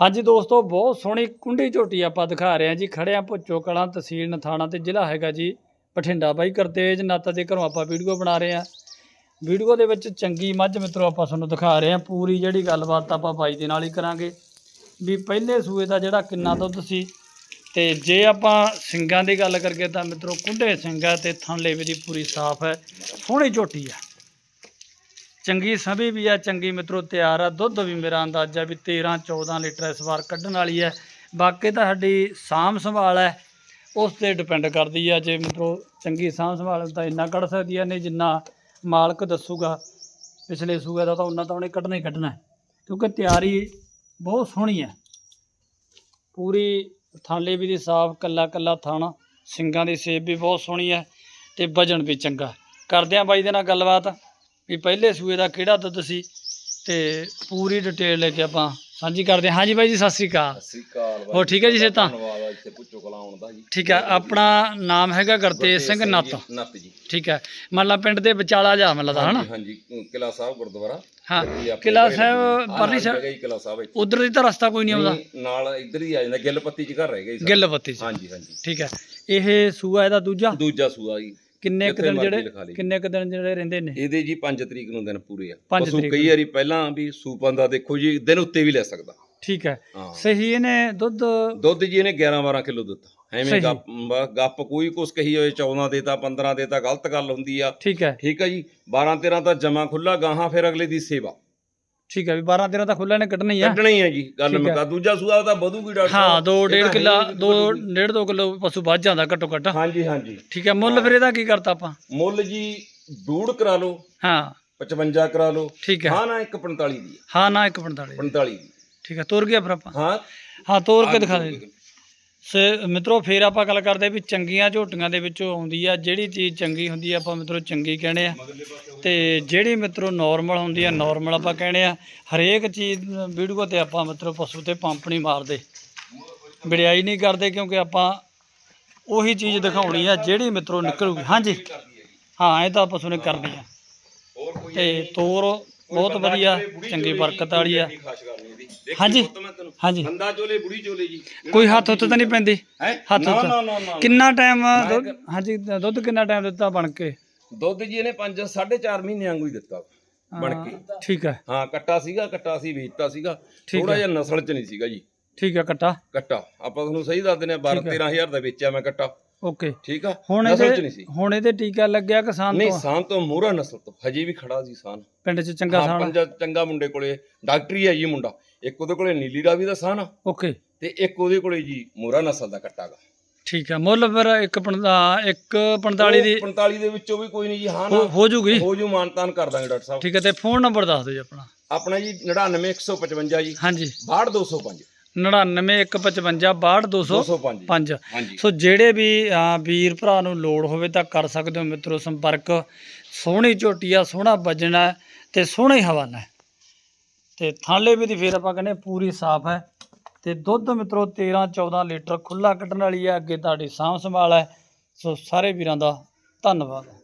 ਹਾਂਜੀ ਦੋਸਤੋ, ਬਹੁਤ ਸੋਹਣੀ ਕੁੰਡੀ ਝੋਟੀ ਆਪਾਂ ਦਿਖਾ ਰਹੇ ਹਾਂ ਜੀ। ਖੜੇ ਭੁੱਚੋ ਕਲਾਂ ਤਹਿਸੀਲ ਨਥਾਣਾ ਤੇ ਜ਼ਿਲ੍ਹਾ ਹੈਗਾ ਜੀ ਬਠਿੰਡਾ। ਬਾਈ ਕਰਤੇਜ ਨਾਤਾ ਦੇ ਘਰੋਂ ਆਪਾਂ ਵੀਡੀਓ ਬਣਾ ਰਹੇ ਹਾਂ। ਵੀਡੀਓ ਦੇ ਵਿੱਚ ਚੰਗੀ ਮੱਝ ਮਿੱਤਰੋ ਆਪਾਂ ਤੁਹਾਨੂੰ ਦਿਖਾ ਰਹੇ ਹਾਂ। ਪੂਰੀ ਜਿਹੜੀ ਗੱਲਬਾਤ ਆਪਾਂ ਬਾਈ ਦੇ ਨਾਲ ਹੀ ਕਰਾਂਗੇ। ਵੀ ਪਹਿਲੇ ਸੂਏ ਦਾ ਜਿਹੜਾ ਕਿੰਨਾ ਦੁੱਧ ਸੀ ਤੇ ਜੇ ਆਪਾਂ ਸਿੰਗਾਂ ਦੀ ਗੱਲ ਕਰਕੇ ਤਾਂ ਮਿੱਤਰੋ ਕੁੰਡੇ ਸਿੰਗਾ ਤੇ ਥਣਲੇ ਵੀ ਦੀ ਪੂਰੀ ਸਾਫ਼ ਹੈ। ਸੋਹਣੀ ਝੋਟੀ ਆ। ਚੰਗੀ ਸਭੀ ਵੀ ਆ, ਚੰਗੀ ਮਿੱਤਰੋ, ਤਿਆਰ ਆ। ਦੁੱਧ ਵੀ ਮੇਰਾ ਅੰਦਾਜ਼ਾ ਵੀ 13 14 ਲੀਟਰ ਇਸ ਵਾਰ ਕੱਢਣ ਵਾਲੀ ਹੈ। ਬਾਕੀ ਤਾਂ ਸਾਡੀ ਸਾਂਭ ਸੰਭਾਲ ਹੈ, ਉਸ ਤੇ ਡਿਪੈਂਡ ਕਰਦੀ ਆ। ਜੇ ਮਿੱਤਰੋ, ਚੰਗੀ ਸਾਂਭ ਸੰਭਾਲ ਤਾਂ ਇੰਨਾ ਕੱਢ ਸਕਦੀ ਆ, ਨਹੀਂ ਜਿੰਨਾ ਮਾਲਕ ਦੱਸੂਗਾ, ਪਿਛਲੇ ਸੂਏ ਦਾ ਤਾਂ ਉਹਨਾਂ ਤਾਂ ਉਹਨੇ ਕੱਢਣਾ ਹੀ ਕੱਢਣਾ ਕਿਉਂਕਿ ਤਿਆਰੀ ਬਹੁਤ ਸੋਹਣੀ ਹੈ। ਪੂਰੀ ਥਾਲੇ ਵੀ ਦੀ ਸਾਫ਼, ਕੱਲਾ ਕੱਲਾ ਥਾਣਾ, ਸਿੰਗਾਂ ਦੀ ਸੇਬ ਵੀ ਬਹੁਤ ਸੋਹਣੀ ਹੈ ਤੇ ਵਜਨ ਵੀ ਚੰਗਾ। ਕਰਦੇ ਆ ਬਾਈ ਦੇ ਨਾਲ ਗੱਲਬਾਤ। ਵੀ ਪਹਿਲੇ ਸੂਏ ਦਾ ਕਿਹੜਾ ਦੁੱਧ ਸੀ ਤੇ ਪੂਰੀ ਡਿਟੇਲ ਲੈ ਕੇ ਆਪਾਂ ਸਾਂਝੀ ਕਰਦੇ ਹਾਂ। ਹਾਂਜੀ ਬਾਈ ਜੀ ਸਤਿ ਸ੍ਰੀ ਅਕਾਲ। ਸਤਿ ਸ੍ਰੀ ਅਕਾਲ ਬਾਈ ਹੋਰ ਠੀਕ ਹੈ ਜੀ ਸਿਹਤਾਂ? ਧੰਨਵਾਦ ਆ ਇੱਥੇ ਪੁੱਛੋ ਕਲਾ ਆਉਣ ਦਾ ਜੀ। ਠੀਕ ਹੈ ਆਪਣਾ ਨਾਮ ਹੈਗਾ ਗੁਰਤੇਜ ਸਿੰਘ ਨੱਤ ਜੀ, ਨੱਤ। ਜੀ। ਠੀਕ ਹੈ ਮੰਨ ਲਾ ਪਿੰਡ ਦੇ ਵਿਚਾਲਾ ਜਾ ਮਿਲਦਾ ਹਨਾ? ਹਾਂਜੀ, ਕਿਲ੍ਹਾ ਸਾਹਿਬ ਗੁਰਦੁਆਰਾ। ਹਾਂ ਘਰੇ ਸਾਹਿਬ ਪਰਲੀ ਸਾਹਿਬ ਕਿਲ੍ਹਾ ਸਾਹਿਬ ਇੱਥੇ। ਉਧਰ ਦੀ ਤਾਂ ਰਸਤਾ ਕੋਈ ਨਹੀਂ ਆਉਂਦਾ। ਨਹੀਂ, ਨਾਲ ਇੱਧਰ ਹੀ ਆ ਜਾਂਦਾ ਗਿੱਲਪੱਤੀ ਚ ਘਰ ਰਹਿ ਗਈ ਗਿੱਲਪੱਤੀ ਚ। ਹਾਂਜੀ ਹਾਂਜੀ। ਠੀਕ ਹੈ ਇਹ ਸੂਆ ਇਹਦਾ ਦੂਜਾ? ਦੂਜਾ ਸੂਆ ਜੀ। ਕਿੰਨੇ ਕੁ ਦਿਨ ਮਰਜ਼ੀ ਜਿਹੜੇ ਲਿਖਾ ਲਈ। ਕਿੰਨੇ ਕੁ ਦਿਨ ਜਿਹੜੇ ਰਹਿੰਦੇ ਨੇ? ਇਹਦੇ ਜੀ 5 ਤਰੀਕ ਨੂੰ ਦਿਨ ਪੂਰੇ ਆ। ਪੰਜ ਪਸ਼ੂ ਤਰੀਕ ਕਈ ਵਾਰੀ ਪਹਿਲਾਂ ਵੀ ਸੂਪਾਂ ਦਾ ਦੇਖੋ ਜੀ ਦਿਨ ਉੱਤੇ ਵੀ ਲੈ ਸਕਦਾ। ਠੀਕ ਹੈ। ਹਾਂ। ਸਹੀ ਇਹਨੇ ਦੁੱਧ ਦੁੱਧ ਜੀ ਇਹਨੇ 11 12 ਕਿਲੋ ਦਿੱਤਾ। ਸਹੀ। ਐਵੇਂ ਗੱਪ ਬ- ਗੱਪ ਕੋਈ ਕੁਛ ਕਹੀ ਹੋਏ 14 ਦੇਤਾ 15 ਦੇਤਾ ਗਲਤ ਗੱਲ ਹੁੰਦੀ ਆ। ਠੀਕ ਹੈ। ਠੀਕ ਆ ਜੀ। 12 13 ਤਾਂ ਜਮਾ ਖੁੱਲਾ ਗਾਹਾਂ ਫਿਰ ਅਗਲੇ ਦੀ ਸੇਵਾ। ਠੀਕ ਹੈ ਵੀ 12 13 ਤਾਂ ਖੁੱਲਾ ਨੇ ਕੱਢਣਾ ਹੀ ਆ। ਕੱਢਣਾ ਹੀ ਹੈ ਜੀ ਗੱਲ ਠੀਕ ਹੈ। ਮੁਕਾ ਦੂਜਾ ਸੂਆ ਤਾਂ ਵਧੂਗੀ ਡਾਕਟਰ। ਹਾਂ ਸਾਹਿਬ। 2 ਇਹ ਡੇਢ ਤਾਂ ਕਿੱਲਾ ਹੈ ਹੀ 2 ਵਧੂਗੀ। ਡੇਢ 2 ਕਿਲੋ ਪਸ਼ੂ ਵੱਧ ਜਾਂਦਾ ਘੱਟੋ ਘੱਟ। ਹਾਂਜੀ ਹਾਂਜੀ। ਠੀਕ ਹੈ ਮੁੱਲ ਫਿਰ ਇਹਦਾ ਕੀ ਕਰਤਾ ਆਪਾਂ? ਮੁੱਲ ਜੀ ਡੂੜ ਕਰਾ ਲਓ। ਹਾਂ। 55 ਕਰਾ ਲਓ। ਠੀਕ ਹੈ। ਹਾਂ ਨਾ 145 ਦੀ ਹਾਂ। ਨਾ 145 45 ਦੀ। ਠੀਕ ਹੈ ਤੁਰ ਗਿਆ ਫਿਰ ਆਪਾਂ। ਹਾਂ। ਹਾਂ ਤੋਰ ਕੇ ਦਿਖਾ ਦੇ। ਸੇ, ਮਿੱਤਰੋ, ਫੇਰ ਆਪਾਂ ਗੱਲ ਕਰਦੇ ਵੀ ਚੰਗੀਆਂ ਝੋਟੀਆਂ ਦੇ ਵਿੱਚੋਂ ਆਉਂਦੀ ਆ, ਜਿਹੜੀ ਚੀਜ਼ ਚੰਗੀ ਹੁੰਦੀ ਆ, ਆਪਾਂ ਮਿੱਤਰੋ ਚੰਗੀ ਕਹਿੰਦੇ ਆ। ਤੇ ਜਿਹੜੀ ਮਿੱਤਰੋ ਨਾਰਮਲ ਹੁੰਦੀ ਆ ਨਾਰਮਲ ਆਪਾਂ ਕਹਿੰਦੇ ਆ, ਹਰੇਕ ਚੀਜ਼, ਵੀਡੀਓ ਤੇ ਆਪਾਂ ਮਿੱਤਰੋ ਪਸ਼ੂ ਤੇ ਪੰਪ ਨਹੀਂ ਮਾਰਦੇ। ਵਡਿਆਈ ਨਹੀਂ ਕਰਦੇ ਕਿਉਂਕਿ ਆਪਾਂ ਉਹੀ ਚੀਜ਼ ਦਿਖਾਉਣੀ ਆ, ਜਿਹੜੀ ਮਿੱਤਰੋ ਨਿਕਲੂਗੀ। ਹਾਂਜੀ। ਹਾਂ, ਇਹ ਤਾਂ ਪਸ਼ੂ ਨੇ ਕਰਨੀ ਆ। ਹੋਰ ਤੇ ਤੋਰ ਬਹੁਤ ਵਧੀਆ ਚੰਗੀ ਬਰਕਤ ਵਾਲੀ ਆ। ਹਾਂਜੀ। ਹਾਂਜੀ। ਬੰਦਾ ਚੋਲੇ ਬੁੜੀ ਚੋਲੇ ਜੀ। ਕੋਈ ਹੱਥ ਉੱਤੇ ਤਾਂ ਨਹੀਂ ਪੈਂਦੀ? ਹੱਥ ਉੱਤੇ। ਨਾ ਨਾ ਨਾ। ਕਿੰਨਾ ਟਾਈਮ ਹਾਂਜੀ ਦੁੱਧ ਕਿੰਨਾ ਟਾਈਮ ਦਿੱਤਾ ਬਣ ਕੇ? ਦੁੱਧ ਜੀ ਇਹਨੇ 5 4.5 ਮਹੀਨੇ ਵਾਂਗੂ ਹੀ ਦਿੱਤਾ। ਬਣ ਕੇ। ਠੀਕ ਹੈ। ਹਾਂ ਕੱਟਾ ਸੀਗਾ ਕੱਟਾ ਸੀ ਵੇਚਤਾ ਸੀਗਾ। ਥੋੜਾ। ਜਿਹਾ ਨਸਲ ਚ ਨਹੀਂ ਸੀਗਾ ਜੀ। ਠੀਕ ਹੈ ਕੱਟਾ। ਕੱਟਾ। ਆਪਾਂ ਤੁਹਾਨੂੰ ਸਹੀ ਦੱਸ ਦਿੰਦੇ ਆ 12 ਠੀਕ ਹੈ। 13000 ਦਾ ਵੇਚਿਆ ਮੈਂ ਕੱਟਾ। ਓਕੇ। ਠੀਕ ਆ? ਹੁਣ ਨਸਲ ਚ ਇਹਦੇ ਨਹੀਂ ਸੀ। ਹੁਣ ਇਹਦੇ ਟੀਕਾ ਲੱਗਿਆ ਕਿਸਾਨ ਨਹੀਂ ਤੋਂ? ਸਾਨ ਤੋਂ ਮੋਹਰਾ ਨਸਲ ਤੋਂ। ਹਜੇ ਵੀ ਖੜਾ ਸੀ ਸਾਨ। ਪਿੰਡ 'ਚ ਚੰਗਾ ਹਾਂ ਸਾਣਾ ਪੰਜਾ ਚੰਗਾ ਮੁੰਡੇ ਕੋਲੇ। ਡਾਕਟਰੀ ਹੈ ਜੀ ਮੁੰਡਾ। ਇੱਕ ਉਹਦੇ ਕੋਲੇ ਨੀਲੀ ਰਾਵੀ ਦਾ ਸਾਨ ਆ। ਓਕੇ। ਤੇ ਇੱਕ ਉਹਦੇ ਕੋਲੇ ਜੀ ਮੋਹਰਾ ਨਸਲ ਦਾ ਕੱਟਾ ਗਾ। ਠੀਕ ਹੈ ਮੁੱਲ ਫਿਰ ਇੱਕ ਪੰਦਾ ਇੱਕ 45 ਦੀ 45 ਦੇ ਵਿੱਚੋਂ ਵੀ ਕੋਈ ਨਹੀਂ ਜੀ ਹਾਂ ਹੋ ਨਾ। ਹੋ ਜੂਗੀ। ਹੋ ਜੂ ਮਾਨਤਾਨ ਕਰ ਦਾਂਗੇ ਡਾਕਟਰ ਸਾਹਿਬ। ਠੀਕ ਹੈ ਤੇ ਫੋਨ ਨੰਬਰ ਦੱਸ ਦਿਓ ਜੀ ਆਪਣਾ। ਆਪਣਾ ਜੀ 99155 ਜੀ। ਹਾਂਜੀ। 62205 99155 62205 205 ਹਾਂਜੀ। ਸੋ ਜਿਹੜੇ ਵੀ ਵੀਰ ਭਰਾ ਨੂੰ ਲੋੜ ਹੋਵੇ ਤਾਂ ਕਰ ਸਕਦੇ ਹੋ ਮਿੱਤਰੋ ਸੰਪਰਕ। ਸੋਹਣੀ ਝੋਟੀ ਆ ਸੋਹਣਾ ਵੱਜਣਾ ਤੇ ਸੋਹਣਾ ਹੀ ਹਵਾਨਾ ਤੇ ਥਾਲੇ ਵੀ ਦੀ ਫੇਰ ਆਪਾਂ ਕਹਿੰਦੇ ਪੂਰੀ ਸਾਫ਼ ਹੈ। ਤੇ ਦੁੱਧ ਮਿੱਤਰੋ 13 14 ਲੀਟਰ ਖੁੱਲਾ ਕੱਢਣ ਵਾਲੀ ਹੈ। ਅੱਗੇ ਤੁਹਾਡੀ ਸਾਂਭ ਸੰਭਾਲ ਹੈ। ਸੋ ਸਾਰੇ ਵੀਰਾਂ ਦਾ ਧੰਨਵਾਦ।